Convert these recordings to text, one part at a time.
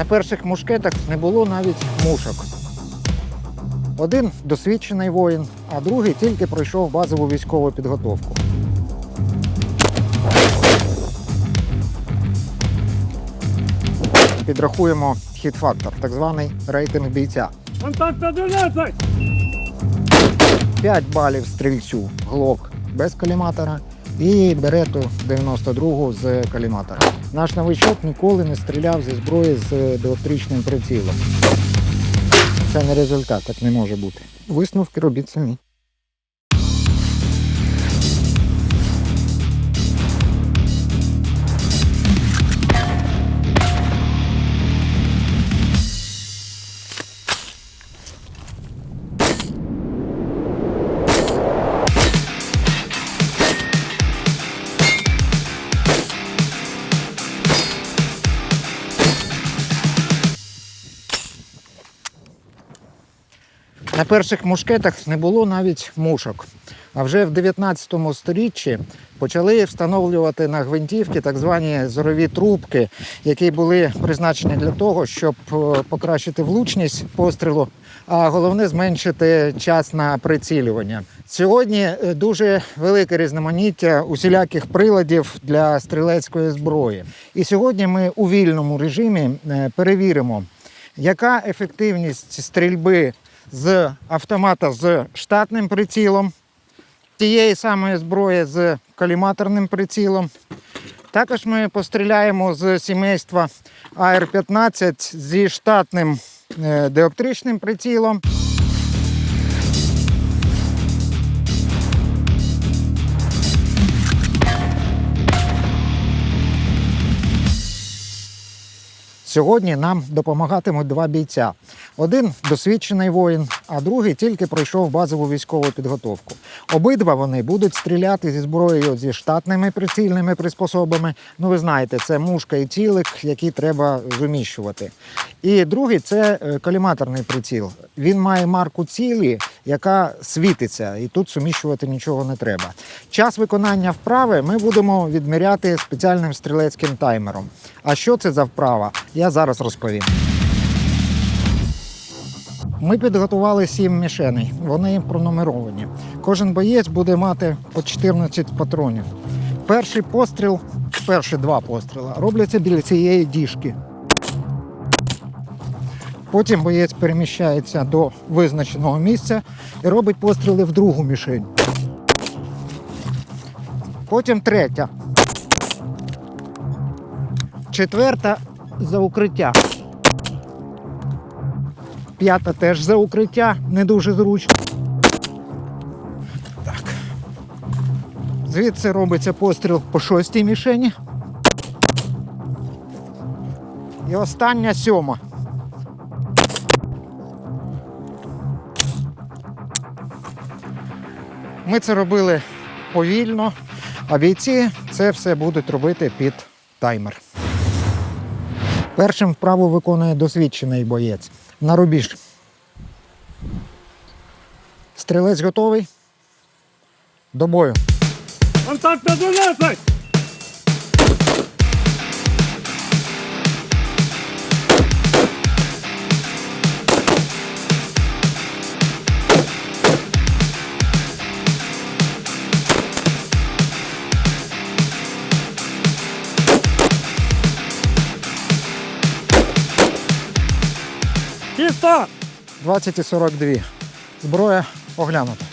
На перших мушкетах не було навіть мушок. Один досвідчений воїн, а другий тільки пройшов базову військову підготовку. Підрахуємо хіт-фактор, так званий рейтинг бійця. Контакт 11! 5 балів стрільцю глок без коліматора і берету 92 з коліматора. Наш новичок ніколи не стріляв зі зброї з електричним прицілом. Це не результат, так не може бути. Висновки робіть самі. На перших мушкетах не було навіть мушок. А вже в 19 сторіччі почали встановлювати на гвинтівки так звані зорові трубки, які були призначені для того, щоб е, покращити влучність пострілу, а головне зменшити час на прицілювання. Сьогодні е, дуже велике різноманіття усіляких приладів для стрілецької зброї. І сьогодні ми у вільному режимі е, перевіримо, яка ефективність стрільби з автомата з штатним прицілом, тієї самої зброї з коліматорним прицілом. Також ми постріляємо з сімейства АР-15 зі штатним деоптричним прицілом. Сьогодні нам допомагатимуть два бійця. Один досвідчений воїн, а другий тільки пройшов базову військову підготовку. Обидва вони будуть стріляти зі зброєю зі штатними прицільними приспособами. Ну, ви знаєте, це мушка і цілик, які треба зуміщувати. І другий це е, коліматорний приціл. Він має марку цілі, яка світиться, і тут суміщувати нічого не треба. Час виконання вправи ми будемо відміряти спеціальним стрілецьким таймером. А що це за вправа? Я зараз розповім. Ми підготували сім мішеней. Вони пронумеровані. Кожен боєць буде мати по 14 патронів. Перший постріл, перші два постріли робляться біля цієї діжки. Потім боєць переміщається до визначеного місця і робить постріли в другу мішень. Потім третя. Четверта за укриття. П'ята теж за укриття, не дуже зручно. Так. Звідси робиться постріл по шостій мішені. І остання сьома. Ми це робили повільно, а бійці це все будуть робити під таймер. Першим вправу виконує досвідчений боєць. На рубіж. Стрілець готовий. До бою. Контакт 11! Чисто! 20 і 42. Зброя оглянута.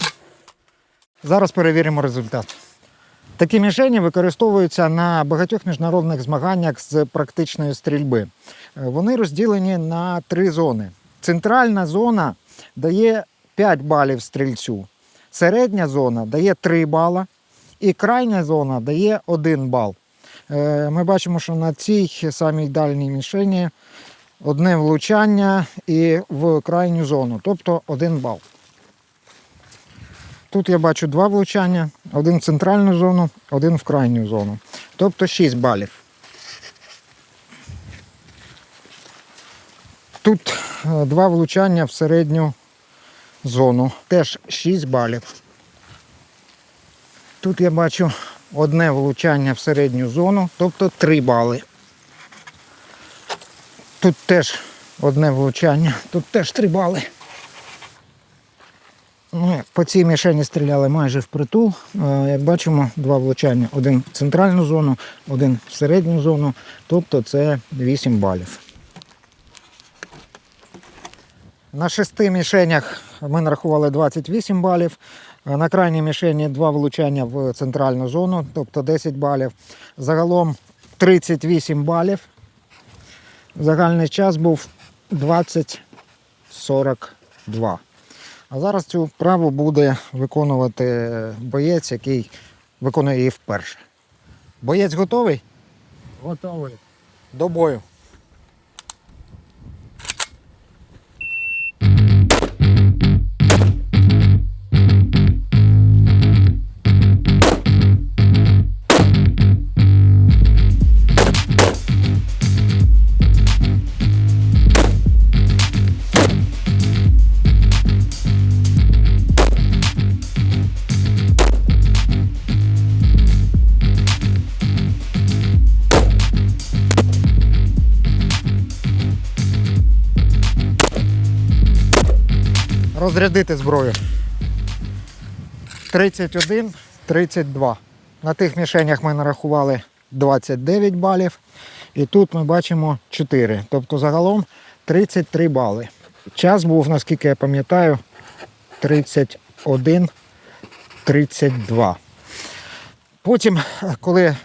Зараз перевіримо результат. Такі мішені використовуються на багатьох міжнародних змаганнях з практичної стрільби. Вони розділені на три зони. Центральна зона дає 5 балів стрільцю, середня зона дає 3 бала, і крайня зона дає 1 бал. Е, Ми бачимо, що на цій самій дальній мішені одне влучання і в крайню зону, тобто 1 бал. Тут я бачу два влучання, один в центральну зону, один в крайню зону. Тобто 6 балів. Тут е, два влучання в середню зону. Теж 6 балів. Тут я бачу одне влучання в середню зону, тобто 3 бали. Тут теж одне влучання, тут теж три бали. Ну, по цій мішені стріляли майже впритул. Е, Як бачимо, два влучання. Один в центральну зону, один в середню зону. Тобто це 8 балів. На шести мішенях ми нарахували 28 балів. Е, На крайній мішені два влучання в центральну зону, тобто 10 балів. Загалом 38 балів. Загальний час був 20-42. А зараз цю вправу буде виконувати боєць, який виконує її вперше. Боєць готовий? Готовий. До бою. Розрядити зброю. 31, 32. На тих мішенях ми нарахували 29 балів. І тут ми бачимо 4. Тобто загалом 33 бали. Час був, наскільки я пам'ятаю, 31, 32. Потім, коли е,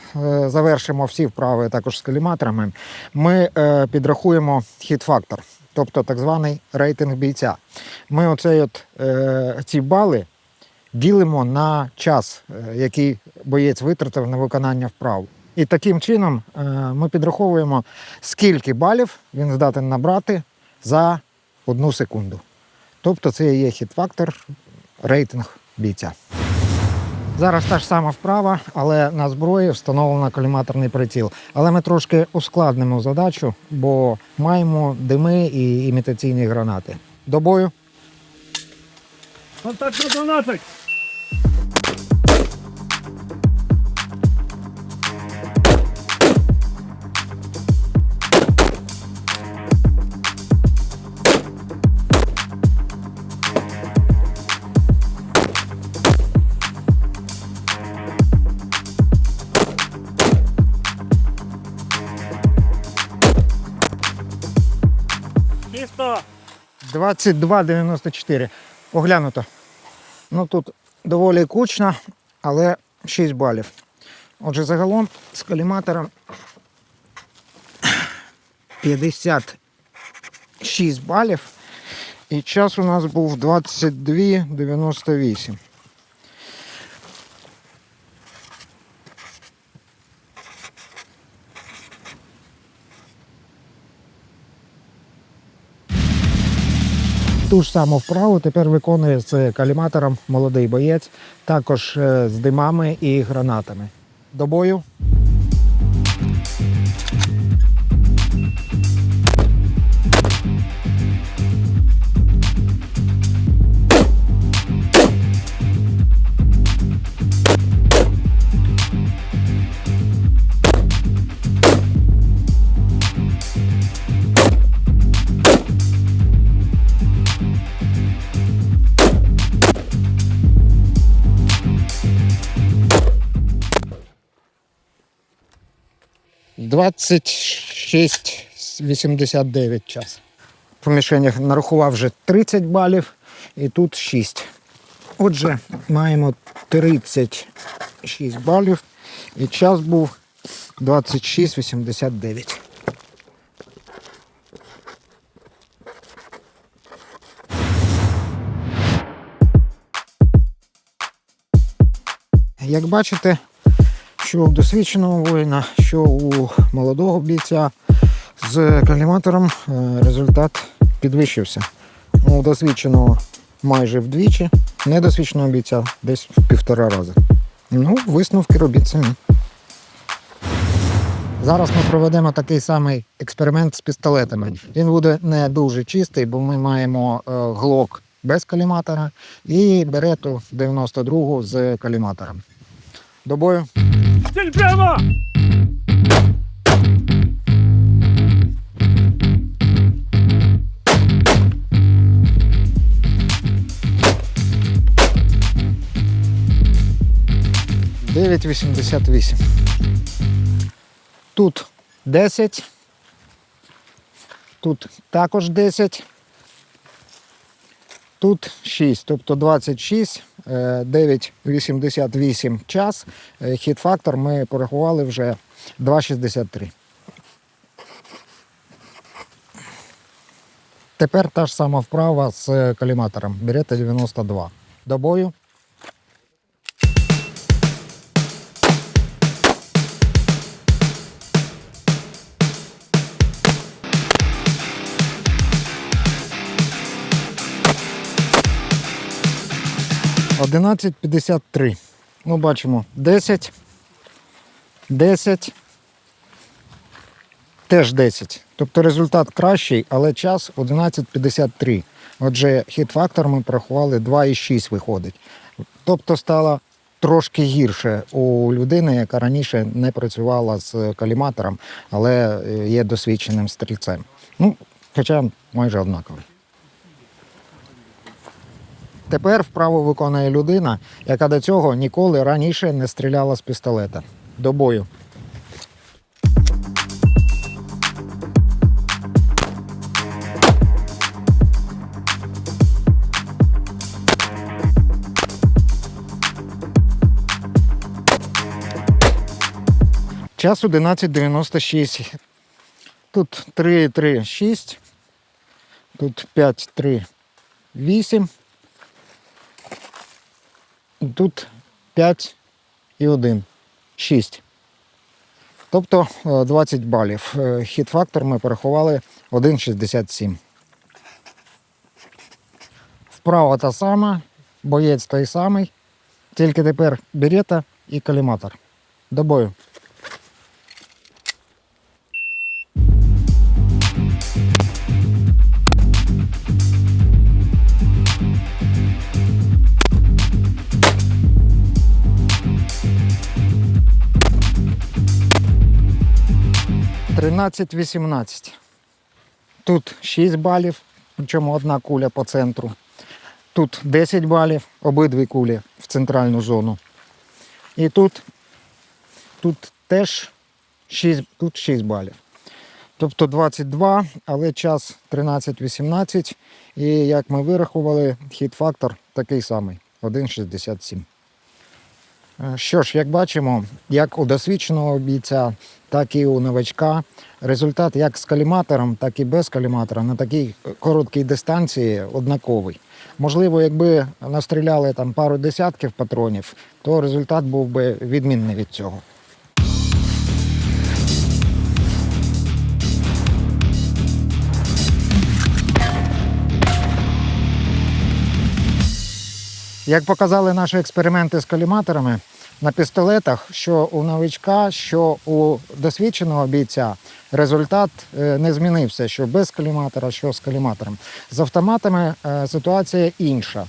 завершимо всі вправи також з каліматорами, ми е, підрахуємо хіт-фактор, тобто так званий рейтинг бійця. Ми оцей от, е, ці бали ділимо на час, е, який боєць витратив на виконання вправ. І таким чином е, ми підраховуємо, скільки балів він здатен набрати за одну секунду. Тобто це є хіт-фактор, рейтинг бійця. Зараз та ж сама вправа, але на зброї встановлено коліматорний приціл. Але ми трошки ускладнимо задачу, бо маємо дими і імітаційні гранати. До бою. Контакт 112. 22,94. Поглянуто. Ну тут доволі кучно, але 6 балів. Отже, загалом з коліматором 56 балів. І час у нас був 22,98. Ту ж саму вправу тепер виконує з каліматором молодий боєць, також е, з димами і гранатами. До бою. Двадцять шість вісімдесят дев'ять час. По мішенях нарахував вже 30 балів і тут 6. Отже, маємо 36 балів і час був 26,89. Як бачите, що у досвідченого воїна, що у молодого бійця з каліматором е, результат підвищився. У досвідченого майже вдвічі, недосвідченого бійця десь в півтора рази. Ну, висновки робіть самі. Зараз ми проведемо такий самий експеримент з пістолетами. Він буде не дуже чистий, бо ми маємо е, глок без каліматора і берету 92 з каліматором. До бою. Стиль прямо! Дев'ять вісімдесят вісім. Тут 10. Тут також 10. Тут 6, тобто 26, е, 9,88 час. Е, Хіт-фактор ми порахували вже 2,63. Тепер та ж сама вправа з каліматором. Берете 92. До бою. Одинадцять п'ятдесят три. Ну, бачимо 10, 10, теж 10. Тобто результат кращий, але час 11.53. Отже, хіт-фактор ми порахували 2,6 виходить. Тобто стало трошки гірше у людини, яка раніше не працювала з каліматором, але е, є досвідченим стрільцем. Ну, хоча майже однаковий. Тепер вправу виконує людина, яка до цього ніколи раніше не стріляла з пістолета. До бою. Час 11.96. Тут 3,3,6. Тут 5,3,8. Тут 5 і 1. 6. Тобто е, 20 балів. Е, Хіт-фактор ми порахували 1,67. Вправа та сама, боєць той самий. Тільки тепер берета і каліматор. До бою. Тринадцять вісімнадцять. Тут 6 балів, причому одна куля по центру. Тут 10 балів, обидві кулі в центральну зону. І тут, тут теж 6, тут 6 балів. Тобто 22, але час 13-18. І як ми вирахували, хіт-фактор такий самий 1,67. Е, Що ж, як бачимо, як у досвідченого бійця, так і у новачка, результат як з каліматором, так і без каліматора на такій короткій дистанції однаковий. Можливо, якби настріляли там пару десятків патронів, то результат був би відмінний від цього. Як показали наші експерименти з коліматорами, на пістолетах, що у новичка, що у досвідченого бійця, результат е, не змінився, що без коліматора, що з коліматором. З автоматами е, ситуація інша.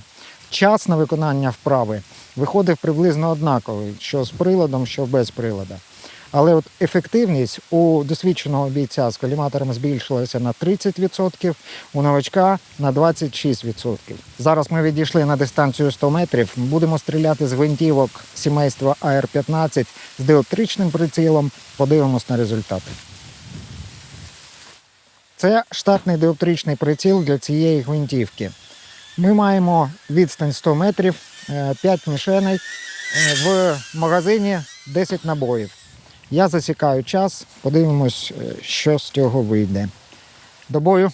Час на виконання вправи виходив приблизно однаковий, що з приладом, що без прилада. Але от ефективність у досвідченого бійця з коліматором збільшилася на 30%, у новачка на 26%. Зараз ми відійшли на дистанцію 100 метрів. Будемо стріляти з гвинтівок сімейства АР-15 з диоптричним прицілом. Подивимось на результати. Це штатний диоптричний приціл для цієї гвинтівки. Ми маємо відстань 100 метрів, 5 мішеней, е, в магазині 10 набоїв. Я засікаю час, подивимось, е, що з цього вийде. До бою.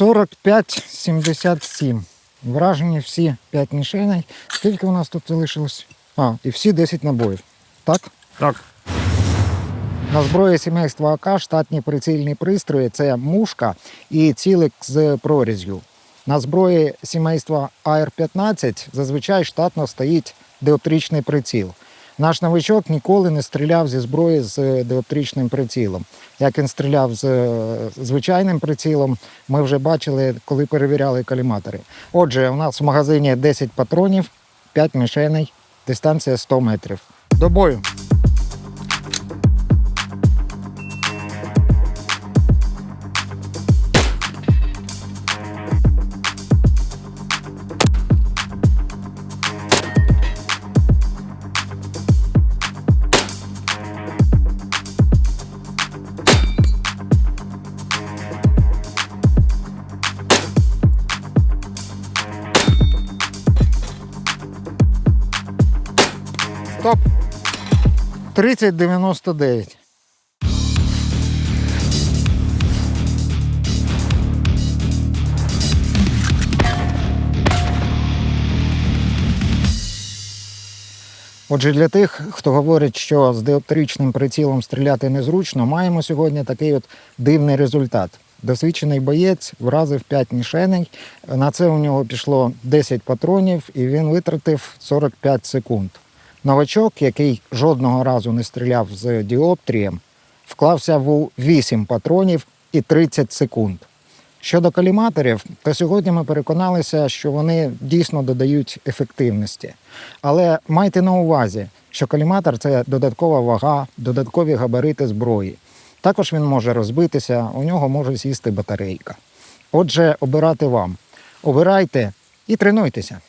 45-77. Вражені всі 5 мішеней. Скільки у нас тут залишилось? А, і всі 10 набоїв. Так? Так. На зброї сімейства АК штатні прицільні пристрої це мушка і цілик з проріз'ю. На зброї сімейства АР-15 зазвичай штатно стоїть диоптричний приціл. Наш новичок ніколи не стріляв зі зброї з е, диоптричним прицілом. Як він стріляв з е, звичайним прицілом, ми вже бачили, коли перевіряли каліматори. Отже, у нас в магазині 10 патронів, 5 мішеней, дистанція 100 метрів. До бою! 3099. Отже, для тих, хто говорить, що з диоптричним прицілом стріляти незручно, маємо сьогодні такий от дивний результат. Досвідчений боєць вразив 5 мішеней. На це у нього пішло 10 патронів, і він витратив 45 секунд. Новачок, який жодного разу не стріляв з діоптрієм, вклався в 8 патронів і 30 секунд. Щодо каліматорів, то сьогодні ми переконалися, що вони дійсно додають ефективності. Але майте на увазі, що каліматор це додаткова вага, додаткові габарити зброї. Також він може розбитися, у нього може сісти батарейка. Отже, обирати вам. Обирайте і тренуйтеся.